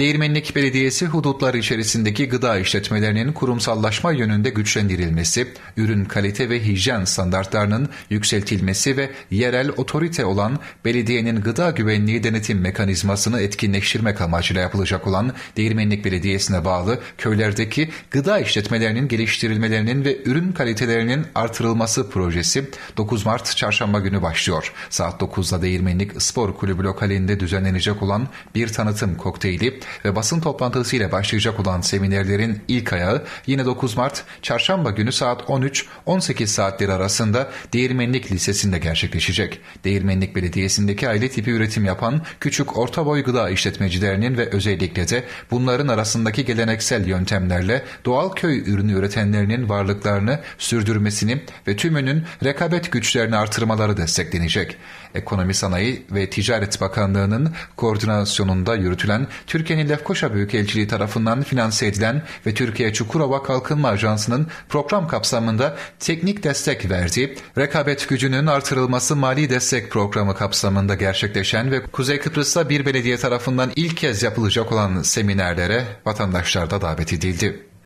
Değirmenlik Belediyesi hudutları içerisindeki gıda işletmelerinin kurumsallaşma yönünde güçlendirilmesi, ürün kalite ve hijyen standartlarının yükseltilmesi ve yerel otorite olan belediyenin gıda güvenliği denetim mekanizmasını etkinleştirmek amacıyla yapılacak olan Değirmenlik Belediyesi'ne bağlı köylerdeki gıda işletmelerinin geliştirilmelerinin ve ürün kalitelerinin artırılması projesi 9 Mart Çarşamba günü başlıyor. Saat 9'da Değirmenlik Spor Kulübü lokalinde düzenlenecek olan bir tanıtım kokteyli ve basın toplantısıyla başlayacak olan seminerlerin ilk ayağı yine 9 Mart Çarşamba günü saat 13-18 saatleri arasında Değirmenlik Lisesi'nde gerçekleşecek. Değirmenlik Belediyesi'ndeki aile tipi üretim yapan küçük orta boy gıda işletmecilerinin ve özellikle de bunların arasındaki geleneksel yöntemlerle doğal köy ürünü üretenlerinin varlıklarını sürdürmesini ve tümünün rekabet güçlerini artırmaları desteklenecek. Ekonomi Sanayi ve Ticaret Bakanlığı'nın koordinasyonunda yürütülen Türkiye'nin Lefkoşa Büyükelçiliği tarafından finanse edilen ve Türkiye Çukurova Kalkınma Ajansı'nın program kapsamında teknik destek verdiği rekabet gücünün artırılması mali destek programı kapsamında gerçekleşen ve Kuzey Kıbrıs'ta bir belediye tarafından ilk kez yapılacak olan seminerlere vatandaşlar da davet edildi.